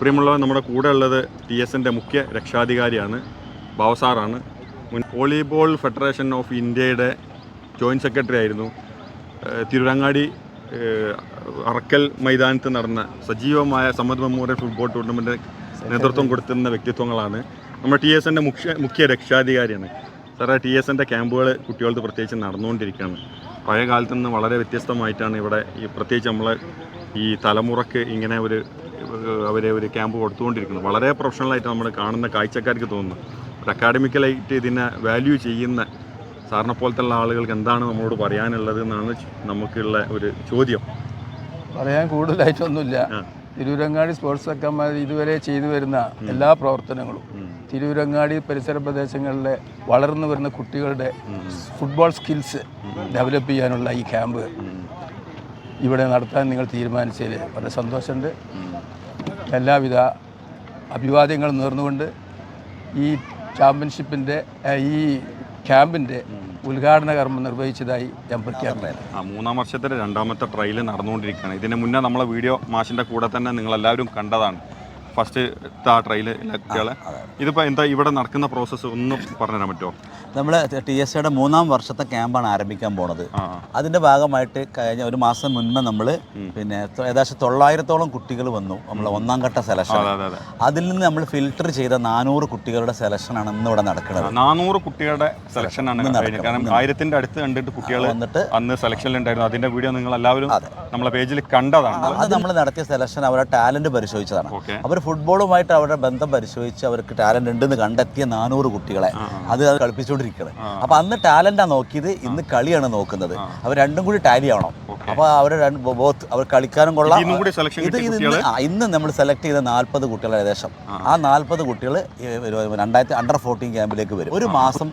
പ്രിയമുള്ളവർ നമ്മുടെ കൂടെ ഉള്ളത് ടി എസിന്റെ മുഖ്യ രക്ഷാധികാരിയാണ് ബാവസാറാണ്. മുൻ വോളിബോൾ ഫെഡറേഷൻ ഓഫ് ഇന്ത്യയുടെ ജോയിന്റ് സെക്രട്ടറി ആയിരുന്നു. തിരുരങ്ങാടി അറക്കൽ മൈതാനത്ത് നടന്ന സജീവമായ സമ്മത് മെമ്മോറിയൽ ഫുട്ബോൾ ടൂർണമെന്റ് നേതൃത്വം കൊടുത്തിരുന്ന വ്യക്തിത്വങ്ങളാണ് നമ്മുടെ ടി എസ് എന്റെ മുഖ്യ മുഖ്യ രക്ഷാധികാരിയാണ്. സാറേ ടി എസ് എന്റെ ക്യാമ്പുകൾ കുട്ടികൾക്ക് പ്രത്യേകിച്ച് നടന്നുകൊണ്ടിരിക്കുകയാണ്. പഴയ കാലത്ത് നിന്ന് വളരെ വ്യത്യസ്തമായിട്ടാണ് ഇവിടെ ഈ പ്രത്യേകിച്ച് നമ്മളെ ഈ തലമുറയ്ക്ക് ഇങ്ങനെ ഒരു അവരെ ഒരു ക്യാമ്പ് കൊടുത്തുകൊണ്ടിരിക്കുന്നത് വളരെ പ്രൊഫഷണലായിട്ട് നമ്മൾ കാണുന്ന കാഴ്ചക്കാർക്ക് തോന്നുന്നു. ഒരു അക്കാഡമിക്കലായിട്ട് ഇതിനെ വാല്യൂ ചെയ്യുന്ന സാറിനെ പോലത്തുള്ള ആളുകൾക്ക് എന്താണ് നമ്മളോട് പറയാനുള്ളത് എന്നാണ് നമുക്കുള്ള ഒരു ചോദ്യം. പറയാൻ കൂടുതലായിട്ടൊന്നുമില്ല. തിരൂരങ്ങാടി സ്പോർട്സ് അക്കാദമി ഇതുവരെ ചെയ്തു വരുന്ന എല്ലാ പ്രവർത്തനങ്ങളും. തിരൂരങ്ങാടി പരിസര പ്രദേശങ്ങളിലെ വളർന്നു വരുന്ന കുട്ടികളുടെ ഫുട്ബോൾ സ്കിൽസ് ഡെവലപ്പ് ചെയ്യാനുള്ള ഈ ക്യാമ്പ് ഇവിടെ നടത്താൻ നിങ്ങൾ തീരുമാനിച്ചതിൽ വളരെ സന്തോഷമുണ്ട്. എല്ലാവിധ അഭിവാദ്യങ്ങളും നേർന്നുകൊണ്ട് ഈ ചാമ്പ്യൻഷിപ്പിന്റെ ഈ ക്യാമ്പിന്റെ ഉദ്ഘാടന കർമ്മം നിർവഹിച്ചതായി ഞാൻ ആ മൂന്നാം വർഷത്തിലെ രണ്ടാമത്തെ ട്രയൽ നടന്നുകൊണ്ടിരിക്കുകയാണ്. ഇതിന് മുന്നേ നമ്മളെ വീഡിയോ മാഷിന്റെ കൂടെ തന്നെ നിങ്ങളെല്ലാവരും കണ്ടതാണ്. ഫസ്റ്റ് ആ ട്രയൽ കുട്ടികളെ ഇതിപ്പോൾ എന്താ ഇവിടെ നടക്കുന്ന പ്രോസസ്സ് ഒന്ന് പറഞ്ഞുതരാൻ പറ്റുമോ നമ്മൾ ടി എസ് സിയുടെ മൂന്നാം വർഷത്തെ ക്യാമ്പാണ് ആരംഭിക്കാൻ പോണത്. അതിന്റെ ഭാഗമായിട്ട് കഴിഞ്ഞ ഒരു മാസം മുൻപ് നമ്മൾ പിന്നെ ഏകദേശം തൊള്ളായിരത്തോളം കുട്ടികൾ വന്നു നമ്മൾ ഒന്നാം ഘട്ട സെലക്ഷൻ അതെ അതെ അതെ. അതിൽ നിന്ന് നമ്മൾ ഫിൽട്ടർ ചെയ്ത നാനൂറ് കുട്ടികളുടെ സെലക്ഷനാണ് ഇന്ന് ഇവിടെ നടക്കുന്നത്. നാനൂറ് കുട്ടികളുടെ സെലക്ഷൻ ആണ് കാരണം ആയിരത്തിന്റെ അടുത്ത് കണ്ടിട്ട് കുട്ടികൾ വന്നിട്ട് അന്ന് സെലക്ഷനിൽ ഉണ്ടായിരുന്നു. അതിന്റെ വീഡിയോ നിങ്ങൾ എല്ലാവരും നമ്മളെ പേജിൽ കണ്ടതാണ്. അത് നമ്മൾ നടത്തിയ സെലക്ഷൻ അവരുടെ ടാലന്റ് പരിശോധിച്ചതാണ്. ഓക്കെ അവർ ഫുട്ബോളുമായിട്ട് അവരുടെ ബന്ധം പരിശോധിച്ച് അവർക്ക് ടാലന്റ് ഉണ്ടെന്ന് കണ്ടെത്തിയ നാനൂറ് കുട്ടികളെ അത് അത് കളിപ്പിച്ചുകൊണ്ടിരിക്കുന്നത് അപ്പൊ അന്ന് ടാലന്റാണ് നോക്കിയത് ഇന്ന് കളിയാണ് നോക്കുന്നത്. അവർ രണ്ടും കൂടി ടാലി ആവണം. അപ്പൊ അവർ ബോത്ത് അവർ കളിക്കാനും കൊള്ളാം. ഇത് ഇത് ഇന്ന് നമ്മൾ സെലക്ട് ചെയ്ത നാൽപ്പത് കുട്ടികൾ ഏകദേശം. ആ. നാൽപ്പത് കുട്ടികൾ രണ്ടായിരത്തി അണ്ടർ ഫോർട്ടീൻ ക്യാമ്പിലേക്ക് വരും. ഒരു മാസം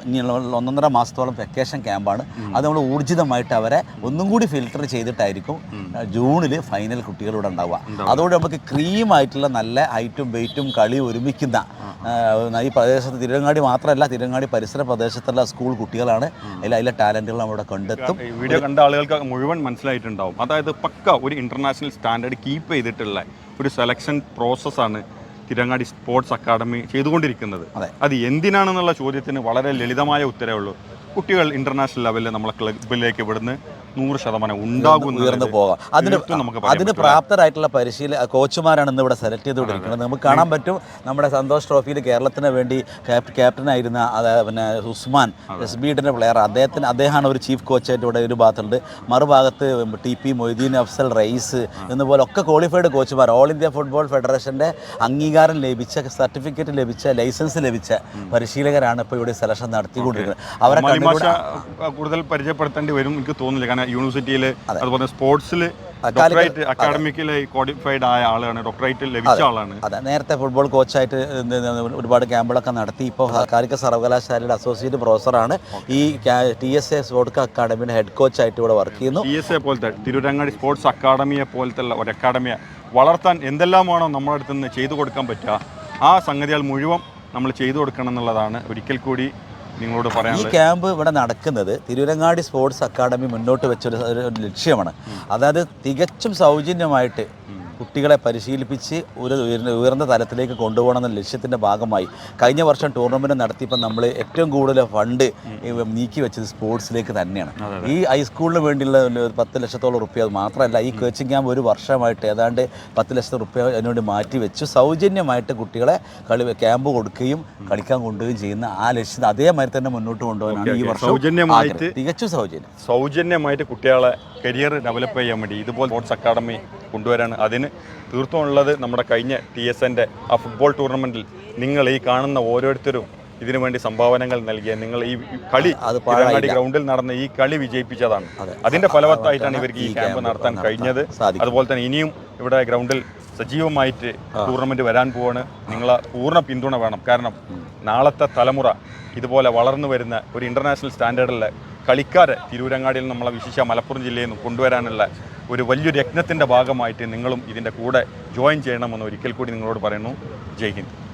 ഒന്നൊന്നര മാസത്തോളം വെക്കേഷൻ ക്യാമ്പാണ് അത് നമ്മൾ ഊർജിതമായിട്ട് അവരെ ഒന്നും കൂടി ഫിൽട്ടർ ചെയ്തിട്ടായിരിക്കും ജൂണിൽ ഫൈനൽ കുട്ടികൾ ഇവിടെ ഉണ്ടാവുക. അതോടെ നമുക്ക് ക്രീം ആയിട്ടുള്ള നല്ല ഹൈറ്റും വെയിറ്റും കളി ഒരുമിക്കുന്ന ഈ പ്രദേശത്ത് തിരുവങ്ങാടി മാത്രമല്ല തിരുവങ്ങാടി പരിസര പ്രദേശത്തുള്ള സ്കൂൾ കുട്ടികളാണ്. അതിൽ അതിലെ ടാലന്റുകൾ നമ്മുടെ കണ്ടെത്തും. വീഡിയോ കണ്ട ആളുകൾക്ക് മുഴുവൻ മനസ്സിലായിട്ടുണ്ടാവും. അതായത് പക്ക ഒരു ഇന്റർനാഷണൽ സ്റ്റാൻഡേർഡ് കീപ്പ് ചെയ്തിട്ടുള്ള ഒരു സെലക്ഷൻ പ്രോസസ്സാണ് തിരങ്ങാടി സ്പോർട്സ് അക്കാദമി ചെയ്തുകൊണ്ടിരിക്കുന്നത്. അതെ. അത് എന്തിനാണെന്നുള്ള ചോദ്യത്തിന് വളരെ ലളിതമായ ഉത്തരവുള്ളൂ കുട്ടികൾ ഇന്റർനാഷണൽ ലെവലിൽ നമ്മളെ ക്ലബിലേക്ക് ഇവിടുന്ന് നൂറ് ശതമാനം ഉണ്ടാകും ഉയർന്നു പോകാം. അതിന് അതിന് പ്രാപ്തരായിട്ടുള്ള പരിശീല കോച്ചുമാരാണ് ഇന്ന് ഇവിടെ സെലക്ട് ചെയ്തുകൊണ്ടിരിക്കുന്നത്. നമുക്ക് കാണാൻ പറ്റും നമ്മുടെ സന്തോഷ് ട്രോഫിയിൽ കേരളത്തിന് വേണ്ടി ക്യാപ് ക്യാപ്റ്റനായിരുന്ന അതായത് പിന്നെ ഉസ്മാൻ എസ് ബിയുടെ പ്ലെയർ അദ്ദേഹത്തിന് അദ്ദേഹമാണ് ഒരു ചീഫ് കോച്ചായിട്ട് ഇവിടെ ഒരു ഭാഗത്തുണ്ട്. മറുഭാഗത്ത് ടി പി മൊയ്തീൻ അഫ്സൽ റൈസ് എന്നുപോലെ ഒക്കെ ക്വാളിഫൈഡ് കോച്ചുമാർ ഓൾ ഇന്ത്യ ഫുട്ബോൾ ഫെഡറേഷന്റെ അംഗീകാരം ലഭിച്ച സർട്ടിഫിക്കറ്റ് ലഭിച്ച ലൈസൻസ് ലഭിച്ച പരിശീലകരാണ് ഇപ്പോൾ ഇവിടെ സെലക്ഷൻ നടത്തിക്കൊണ്ടിരിക്കുന്നത്. അവരെ കൂടുതൽ പരിചയപ്പെടുത്തേണ്ടി വരും എനിക്ക് തോന്നുന്നില്ല. കാരണം യൂണിവേഴ്സിറ്റിയിൽ അതുപോലെ സ്പോർട്സിൽ ഡോക്ടറേറ്റ് അക്കാഡമിക്കലി ക്വാളിഫൈഡ് ആയ ആളാണ് ഡോക്ടറേറ്റ് ലഭിച്ച ആളാണ്. അതെ. നേരത്തെ ഫുട്ബോൾ കോച്ചായിട്ട് ഒരുപാട് ക്യാമ്പുകളൊക്കെ നടത്തി. ഇപ്പോൾ കാലിക സർവകലാശാലയുടെ അസോസിയേറ്റ് പ്രൊഫസറാണ് ഈ ടി എസ് എ സ്പോർട്സ് അക്കാഡമിയുടെ ഹെഡ് കോച്ചായിട്ട് ഇവിടെ വർക്ക് ചെയ്യുന്നു. ടി എസ് എ പോലത്തെ തിരുരങ്ങാടി സ്പോർട്സ് അക്കാഡമിയെ പോലത്തെ ഒരു അക്കാഡമിയെ വളർത്താൻ എന്തെല്ലാമാണോ നമ്മുടെ അടുത്ത് നിന്ന് ചെയ്തു കൊടുക്കാൻ പറ്റുക ആ സംഗതികൾ മുഴുവൻ നമ്മൾ ചെയ്തു കൊടുക്കണം എന്നുള്ളതാണ്. ഒരിക്കൽ കൂടി നിങ്ങളോട് പറയാം ഈ ക്യാമ്പ് ഇവിടെ നടക്കുന്നത് തിരുവരങ്ങാടി സ്പോർട്സ് അക്കാഡമി മുന്നോട്ട് വെച്ചൊരു ഒരു ലക്ഷ്യമാണ്. അതായത് തികച്ചും സൗജന്യമായിട്ട് കുട്ടികളെ പരിശീലിപ്പിച്ച് ഒരു ഉയർന്ന ഉയർന്ന തലത്തിലേക്ക് കൊണ്ടുപോകണം എന്ന ലക്ഷ്യത്തിന്റെ ഭാഗമായി കഴിഞ്ഞ വർഷം ടൂർണമെന്റ് നടത്തിയപ്പോൾ നമ്മൾ ഏറ്റവും കൂടുതൽ ഫണ്ട് നീക്കി വെച്ചത് സ്പോർട്സിലേക്ക് തന്നെയാണ്. ഈ ഹൈസ്കൂളിന് വേണ്ടിയുള്ള ഒരു പത്ത് ലക്ഷത്തോളം റുപ്യ അത് മാത്രമല്ല ഈ കോച്ചിങ് ക്യാമ്പ് ഒരു വർഷമായിട്ട് ഏതാണ്ട് പത്ത് ലക്ഷം റുപ്യ അതിനുവേണ്ടി മാറ്റി വെച്ചു. സൗജന്യമായിട്ട് കുട്ടികളെ കളി ക്യാമ്പ് കൊടുക്കുകയും കളിക്കാൻ കൊണ്ടുപോവുകയും ചെയ്യുന്ന ആ ലക്ഷ്യം അതേമാതിരി തന്നെ മുന്നോട്ട് കൊണ്ടുപോകാനാണ് ഈ വർഷം സൗജന്യമായിട്ട് തികച്ചും സൗജന്യം. സൗജന്യമായിട്ട് കുട്ടികളെ കരിയർ ഡെവലപ്പ് ചെയ്യാൻ വേണ്ടി ഇതുപോലെ സ്പോർട്സ് അക്കാഡമി കൊണ്ടുവരാൻ അതിന് തീർത്തും ഉള്ളത് നമ്മുടെ കഴിഞ്ഞ ടി എസ് എന്റെ ആ ഫുട്ബോൾ ടൂർണമെന്റിൽ നിങ്ങൾ ഈ കാണുന്ന ഓരോരുത്തരും ഇതിനു വേണ്ടി സംഭാവനകൾ നൽകിയ നിങ്ങൾ ഈ കളി അത് ഗ്രൗണ്ടിൽ നടന്ന ഈ കളി വിജയിപ്പിച്ചതാണ്. അതിന്റെ ഫലവത്തായിട്ടാണ് ഇവർക്ക് ഈ ക്യാമ്പ് നടത്താൻ കഴിഞ്ഞത്. അതുപോലെ തന്നെ ഇനിയും ഇവിടെ ഗ്രൗണ്ടിൽ സജീവമായിട്ട് ടൂർണമെന്റ് വരാൻ പോവാണ്. നിങ്ങൾ പൂർണ പിന്തുണ വേണം. കാരണം നാളത്തെ തലമുറ ഇതുപോലെ വളർന്നു വരുന്ന ഒരു ഇന്റർനാഷണൽ സ്റ്റാൻഡേർഡിലെ കളിക്കാരെ തിരൂരങ്ങാടിയിൽ നമ്മളെ വിശിഷ്ട മലപ്പുറം ജില്ലയിൽ നിന്ന് കൊണ്ടുവരാനുള്ള ഒരു വലിയൊരു യജ്ഞത്തിന്റെ ഭാഗമായിട്ട് നിങ്ങളും ഇതിന്റെ കൂടെ ജോയിൻ ചെയ്യണമെന്ന് ഒരിക്കൽ കൂടി നിങ്ങളോട് പറയുന്നു. ജയ് ഹിന്ദ്.